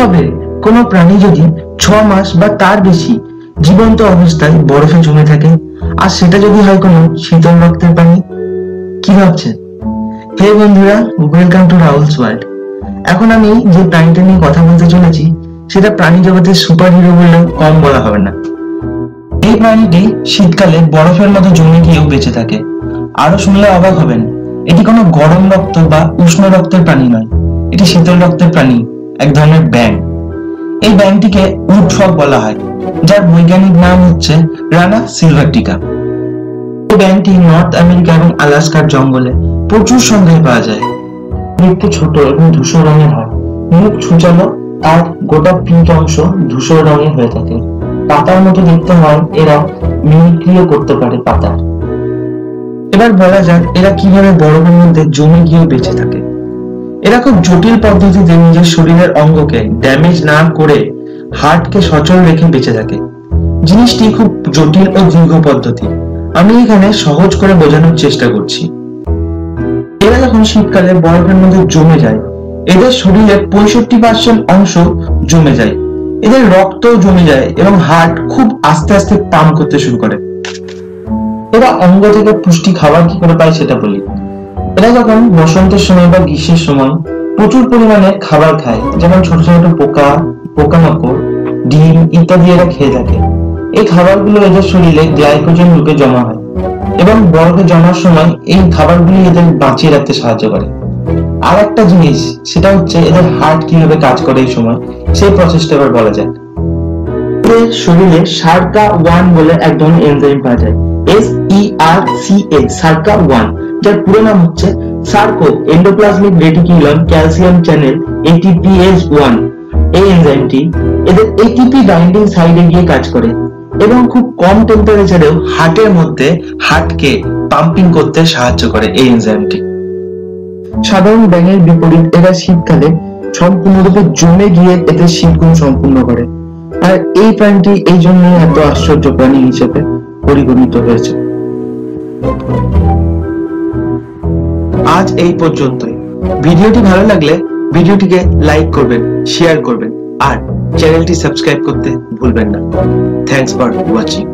হবে কোনো প্রাণী যদি ছ মাস বা তার বেশি জীবন্ত অবস্থায় বরফে জমে থাকে, আর সেটা যদি হয় কোনো শীতল রক্তের প্রাণী? কি ভাবছেন? হে বন্ধুরা ওয়েলকাম টু রাহুলস ওয়ার্ল্ড এখন আমি যে প্রাণীটা নিয়ে কথা বলতে চলেছি, সেটা প্রাণী জগতের সুপার হিরো বললেও কম বলা হবে না। এই প্রাণীটি শীতকালে বরফের মতো জমে গিয়েও বেঁচে থাকে। আরও শুনলে অবাক হবেন, এটি কোনো গরম রক্ত বা উষ্ণ রক্তের প্রাণী নয়, এটি শীতল রক্তের প্রাণী। এক ধরনের ব্যাং এই ব্যাংটিকে উটফক বলা হয়, যার বৈজ্ঞানিক নাম হচ্ছে রানা সিলভারটিকা। এই ব্যাংকটি নর্থ আমেরিকা এবং আলাস্কার জঙ্গলে প্রচুর সংখ্যায় পাওয়া যায়। দেখতে ছোট এবং ধূসর রঙের হয়। মুখ ছুচালো আর গোটা পিঠ অংশ ধূসর রঙের হয়ে থাকে। পাতার মতো দেখতে হয়, এরা মিমিক্রিও করতে পারে পাতার। এবার বলা যাক, এরা কীভাবে বরফের মধ্যে জমে গিয়ে বেঁচে থাকে। এরা খুব জটিল পদ্ধতিতে নিজের শরীরের অঙ্গকে ড্যামেজ না করে হার্টকে সচল রেখে বেঁচে থাকে। জিনিসটি খুব জটিল ও দীর্ঘ পদ্ধতি। আমি এখানে সহজ করে বোঝানোর চেষ্টা করছি। এরা যখন শীতকালে বরফের মধ্যে জমে যায়, এদের শরীরের পঁয়ষট্টি পার্সেন্ট অংশ জমে যায়। এদের রক্ত জমে যায় এবং হার্ট খুব আস্তে আস্তে পাম্প করতে শুরু করে। এরা অঙ্গ থেকে পুষ্টি খাবার কি করে পায় সেটা বলি। এরা যখন বসন্তের সময় বা গ্রীষ্মের সময় প্রচুর পরিমাণে খাবার খায়, যেমন ছোট ছোট পোকা, পোকামাকড়, ডিম ইত্যাদি এরা খেয়ে থাকে। এই খাবারগুলো এদের শরীরে গ্লাইকোজেন রূপে জমা হয় এবং বরফে জমার সময় এই খাবারগুলি এদের বাঁচিয়ে রাখতে সাহায্য করে। আর একটা জিনিস, সেটা হচ্ছে এদের হার্ট কীভাবে কাজ করে এই সময়, সেই প্রসেসটা এবার বলা যাক। এদের শরীরে সার্কা ওয়ান বলে এক ধরনের এনজাইম পাওয়া যায় S E R C A SERCA one যার পুরো নাম হচ্ছে sarco endoplasmic reticulum calcium channel ATPase one এই এনজাইমটি এদের এটিপি বাইন্ডিং সাইডে গিয়ে কাজ করে এবং খুব কম টেম্পারেচারেও হার্টের মধ্যে হার্টকে পাম্পিং করতে সাহায্য করে এই এনজাইমটি সাধারণ ব্যাঙের বিপরীত এরা শীতকালে সম্পূর্ণরূপে জমে গিয়ে এদের শীতগুণ সম্পূর্ণ করে। আর এই প্রাণীটি এই জন্য এত আশ্চর্য প্রাণী হিসেবে পরিগণিত হয়েছে। আজ এই পর্যন্তই। ভিডিওটি ভালো লাগলে ভিডিওটিকে লাইক করবেন শেয়ার করবেন, আর চ্যানেলটি সাবস্ক্রাইব করতে ভুলবেন না। Thanks for watching